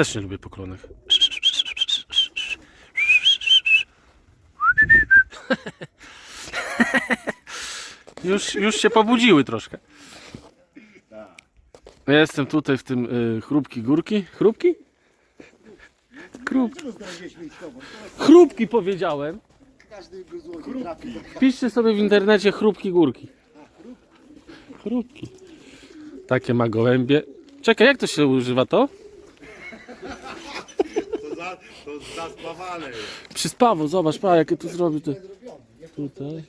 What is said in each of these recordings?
Też nie lubię poklonek. Już, już się pobudziły troszkę. Ja Jestem tutaj w tym y, chrupki górki. Chrupki? Krup. Chrupki powiedziałem. Wpiszcie sobie w internecie chrupki górki. Chrupki. Takie ma gołębie. Czekaj, jak to się używa to? To, za, to zaspawane jest. Zobacz, pa, jakie tu zrobił te... Tutaj.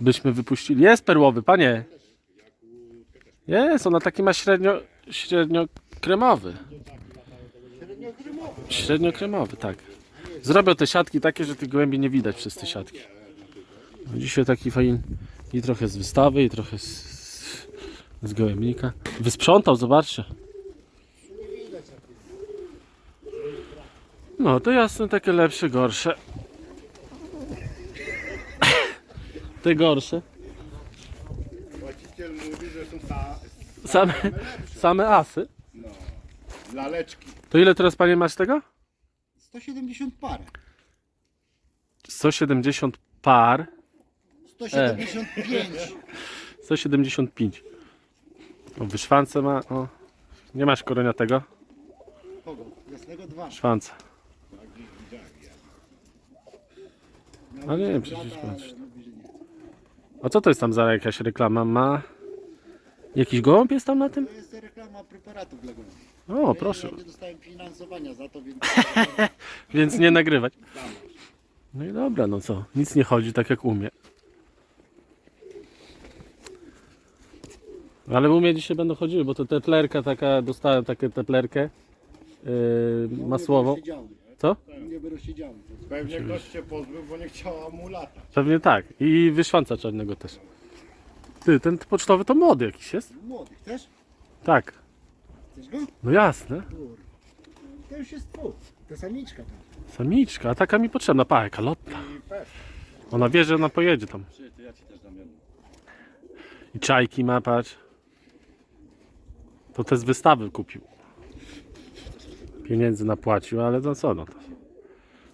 Byśmy wypuścili. Jest perłowy, panie. Jest, ona taki ma średnio, średnio kremowy. Średnio kremowy, tak. Zrobią te siatki takie, że tych gołębi nie widać przez te siatki. No Dzisiaj taki fajny i trochę z wystawy, i trochę z, z gołębnika. Wysprzątał, zobaczcie. No to jasne, takie lepsze, gorsze. Te gorsze. Właściciel mówi, że są ta, Same, same asy. no, laleczki. To ile teraz panie masz tego? 170 parę. 170 par. 175. 175. O, wyszwance ma. O. Nie masz koronia tego? Kogo? Jasnego dwa. Szwanca. Nie wiem, przecież patrz. A co to jest tam za jakaś reklama? Ma. Jakiś gołąb jest tam na tym? To jest reklama preparatów dla gołębi. O, proszę. Ja nie dostałem finansowania za to, więc Więc nie nagrywać. No i dobra, no co? Nic nie chodzi tak jak umie. Ale u mnie dzisiaj będą chodziły, bo to teplerka taka, dostałem taką teplerkę yy, masłową. Będą siedziały. Co? Nie będą siedziały. Pewnie ktoś się pozbył, bo nie chciała mu latać. Pewnie tak. I wyszwanca czarnego też. Ty, ten pocztowy to młody jakiś jest? Młodych też? Tak. Chcesz go? No jasne. Kur. To już jest twój. To samiczka tam. Samiczka, a taka mi potrzebna. Pa, jaka. I pes. Ona wie, że ona pojedzie tam. to ja ci też dam jedną. I czajki ma, patrz. To te z wystawy kupił. Pieniędzy napłacił, ale no co no to.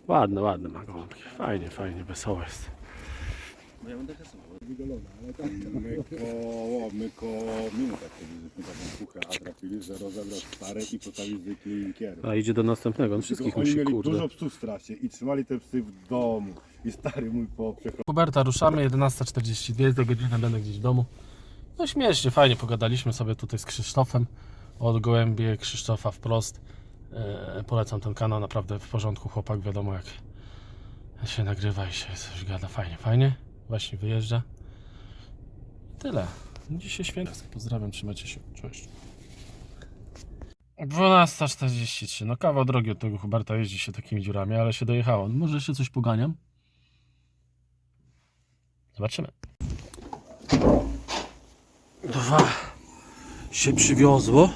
Ładne, ładne ma gołąbki. Fajnie, fajnie, wesoło jest. My koło, my koło minuta chcieliśmy taką kuchę, a trafili, że rozebrał stare i postawił zwykły linkierów. A idzie do następnego. On wszystkich Oni musi, mieli kurde. dużo psów strasznie i trzymali te psy w domu. I stary mój po. Huberta, ruszamy, 11.42, do godziny będę gdzieś w domu. No śmiesznie, fajnie pogadaliśmy sobie tutaj z Krzysztofem od Gołębie Krzysztofa wprost. E, polecam ten kanał, naprawdę w porządku chłopak, wiadomo jak się nagrywa i się coś gada, fajnie, fajnie. Właśnie wyjeżdża. Tyle. Dzisiaj święta. Pozdrawiam, trzymajcie się. Cześć. 12.43. No kawał drogi od tego Huberta jeździ się takimi dziurami, ale się dojechało. Może jeszcze coś poganiam? Zobaczymy. Dwa się przywiozło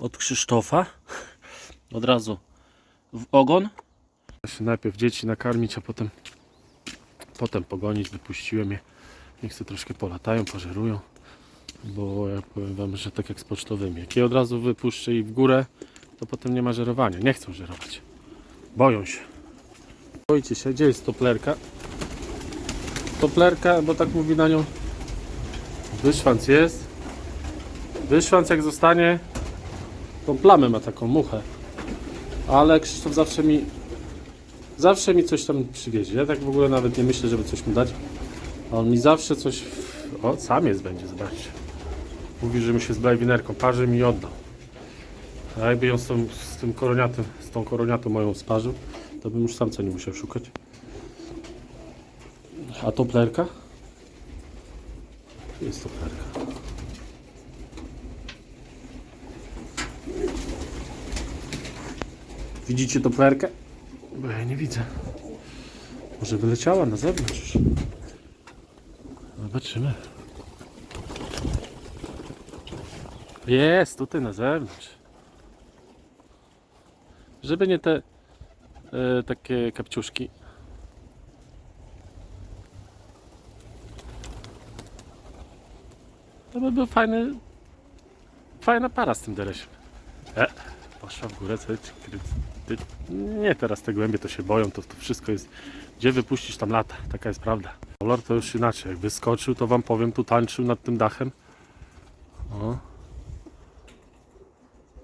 od Krzysztofa. Od razu w ogon. Najpierw dzieci nakarmić, a potem potem pogonić. Wypuściłem je. Niech sobie troszkę polatają, pożerują. Bo ja powiem wam, że tak jak z pocztowymi. Jak je od razu wypuszczę i w górę, to potem nie ma żerowania. Nie chcą żerować. Boją się. Boicie się, gdzie jest toplerka? Toplerka, bo tak mówi na nią. Wyszwanc jest. Wyszwanc jak zostanie, tą plamę ma taką muchę. Ale Krzysztof zawsze mi zawsze mi coś tam przywiezie. Ja tak w ogóle nawet nie myślę, żeby coś mu dać. A on mi zawsze coś. O, sam jest będzie, zobaczcie. Mówi, że mi się z blajwinerką parzy mi oddał. A jakby ją z, tą, z tym koroniatem, z tą koroniatą moją sparzył, to bym już sam co nie musiał szukać. A toplerka? Jest toplerka. Widzicie toplerkę? Bo ja nie widzę. Może wyleciała na zewnątrz. Zobaczymy. Jest tutaj na zewnątrz. Żeby nie te e, takie kapciuszki. To by był fajny Fajna para z tym deresiem. E, poszła w górę, co ty, ty, Nie, teraz te głębie to się boją, to, to wszystko jest... Gdzie wypuścisz tam lata, taka jest prawda. Kolor to już inaczej, jak wyskoczył, to wam powiem, tu tańczył nad tym dachem. O.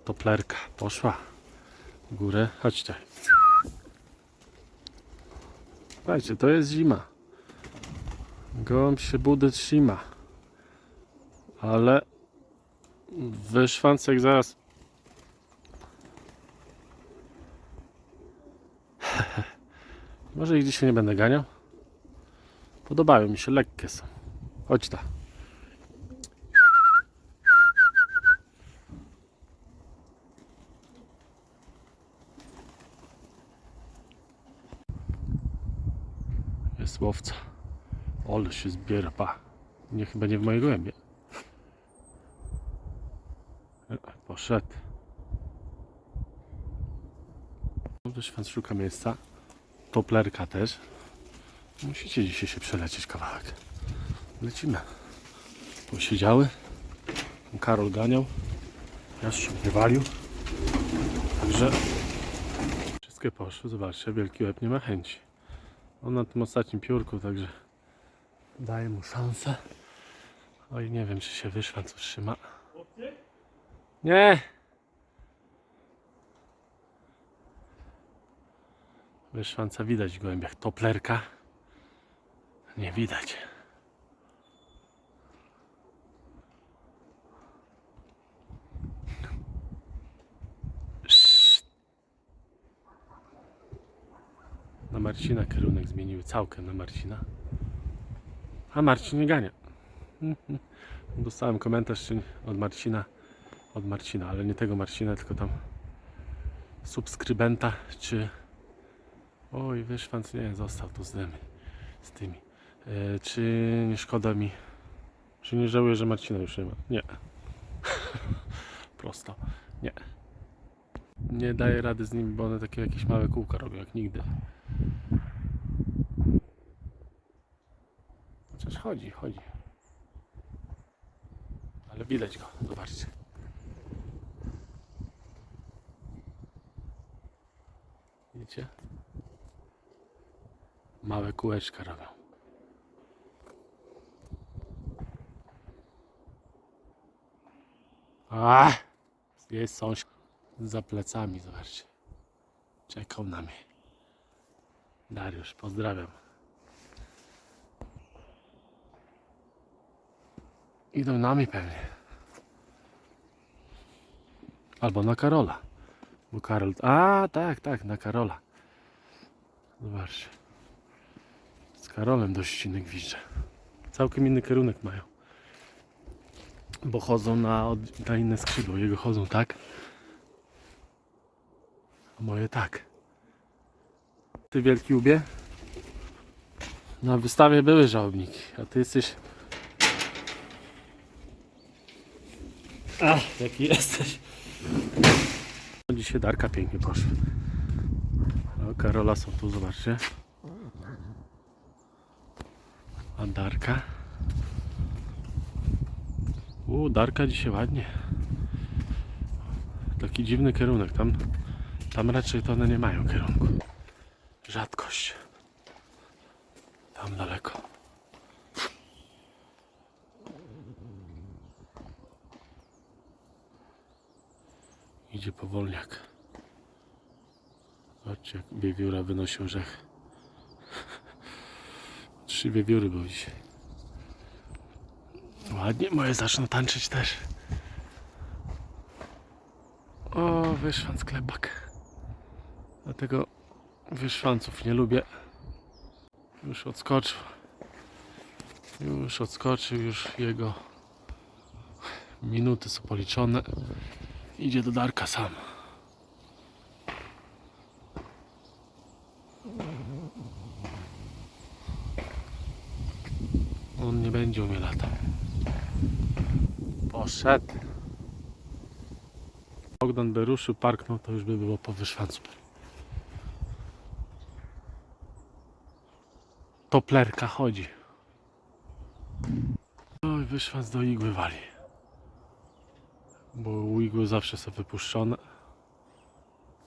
Toplerka, poszła w górę, chodźcie. Słuchajcie, to jest zima. Gołąb się budy trzyma. Ale wyszwancek zaraz. Może ich dzisiaj nie będę ganiał. Podobają mi się, lekkie są. Chodź ta. Jest łowca. Ole się zbiera, pa. Nie, chyba nie w mojej głębie. E, Poszedł. Wyszwan szuka miejsca. Toplerka też. Musicie dzisiaj się przelecieć kawałek. Lecimy. Posiedziały. Karol ganiał. Ja się nie walił. Także wszystkie poszły. Zobaczcie, wielki łeb nie ma chęci. On na tym ostatnim piórku, także daję mu szansę. Oj, nie wiem, czy się wyszła, co trzyma. Nie! Wyszwanca widać w głębiach. Toplerka nie widać. Na Marcina kierunek zmieniły całkiem na Marcina. A Marcin nie gania. Dostałem komentarz od Marcina, od Marcina, ale nie tego Marcina, tylko tam subskrybenta, czy oj, wyszwanc, nie, został tu z tymi, z tymi. E, czy nie szkoda mi, czy nie żałuję, że Marcina już nie ma? Nie. Prosto, nie. Nie daję rady z nimi, bo one takie jakieś małe kółka robią, jak nigdy. Chociaż chodzi, chodzi. Ale widać go, zobaczcie. Widzicie? Małe kółeczka robią. A, jest sąsiad za plecami, zobaczcie. Czekał na mnie. Dariusz, pozdrawiam. Idą na mnie pewnie. Albo na Karola. Bo Karol. A, tak, tak, na Karola. Zobaczcie. Karolem do ściny gwizdże. Całkiem inny kierunek mają. Bo chodzą na, na inne skrzydło. Jego chodzą tak. A moje tak. Ty wielki ubie? Na wystawie były żałobniki, a ty jesteś Ach, jaki jesteś. Dzisiaj Darka pięknie poszła. No, Karola są tu, zobaczcie. A Darka? U, Darka dzisiaj ładnie. Taki dziwny kierunek. Tam, tam raczej to one nie mają kierunku. Rzadkość. Tam daleko. Idzie powolniak. Zobaczcie, jak wiewióra wynosi orzech. Trzy wiewióry były dzisiaj. Ładnie, moje zaczną tańczyć też. O, wyszwanc klebak. Dlatego wyszwanców nie lubię. Już odskoczył. Już odskoczył, już jego minuty są policzone. Idzie do Darka sam. On nie będzie umie latać. Poszedł. Bogdan by ruszył, parknął, to już by było po wyszwancu. Toplerka chodzi. Oj, wyszwanc do igły wali. Bo u igły zawsze są wypuszczone.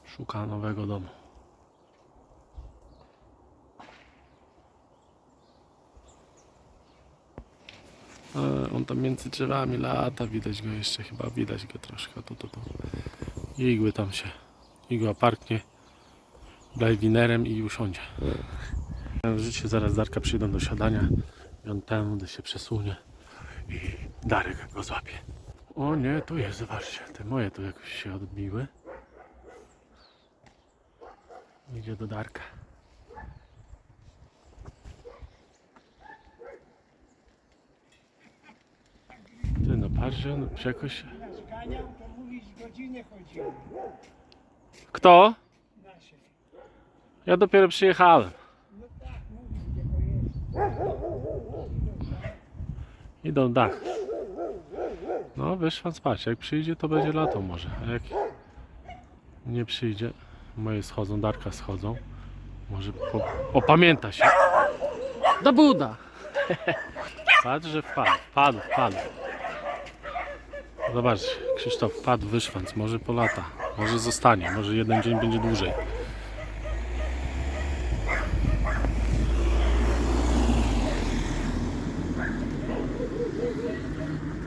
Szuka nowego domu. On tam między drzewami lata, widać go jeszcze, chyba widać go troszkę. To, to, to. Igły tam się, igła parknie blajwinerem i usiądzie. Życie zaraz Darka przyjdą do siadania i on tędy się przesunie i Darek go złapie. O nie, tu jest, zobaczcie, te moje tu jakoś się odbiły. Idzie do Darka. Ty no jakoś... Nas ganiał, to mówić godzinę chodziło. Kto? Nasze. Ja dopiero przyjechałem. No tak, mówisz, gdzie to jest. Idą dach. No wyszłam spać. Jak przyjdzie, to będzie lato może. A jak nie przyjdzie, moje schodzą, Darka schodzą. Może po... opamięta się. Do Buda! Patrz, że wpadł, wpadł, wpadł. Zobacz, Krzysztof wpadł, wyszwanc. Może po lata. Może zostanie. Może jeden dzień będzie dłużej.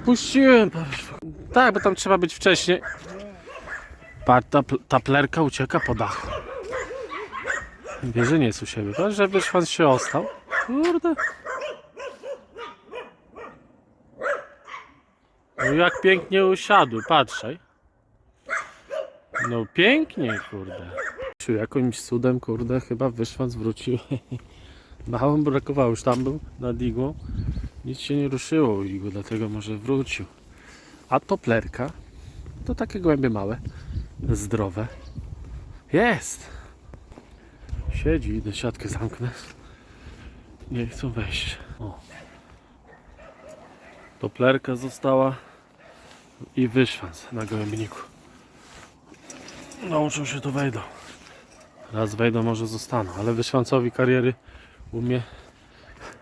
Puściłem. Tak, bo tam trzeba być wcześniej. Patrz, ta, ta plerka ucieka po dachu. Wie, że nie jest u siebie. Patrz, że wyszwan się ostał. Kurde. No jak pięknie usiadł, patrzaj. No pięknie, kurde. Jakimś cudem, kurde, chyba wyszwan zwrócił. Mało mu brakowało, już tam był nad igłą. Nic się nie ruszyło u igły, dlatego może wrócił. A toplerka to takie głębie małe, zdrowe. Jest! Siedzi, idę siatkę zamknę. Nie chcą wejść. Toplerka została i wyszwans na gołębniku. Nauczą się to wejdą. Raz wejdą, może zostaną, ale wyszwancowi kariery u mnie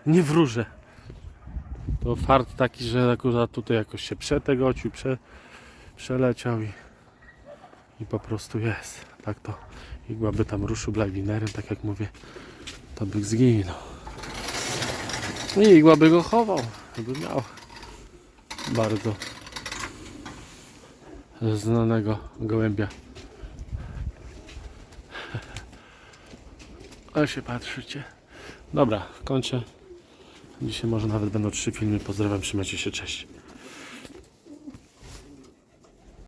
nie wróżę. To fart taki, że akurat tutaj jakoś się przetegocił, prze, przeleciał i, i po prostu jest. Tak to igła tam ruszył blajwinerem, tak jak mówię, to by zginął. I igła by go chował, by miał bardzo znanego gołębia. A się patrzycie. Dobra, kończę. Dzisiaj może nawet będą trzy filmy. Pozdrawiam, trzymajcie się, cześć.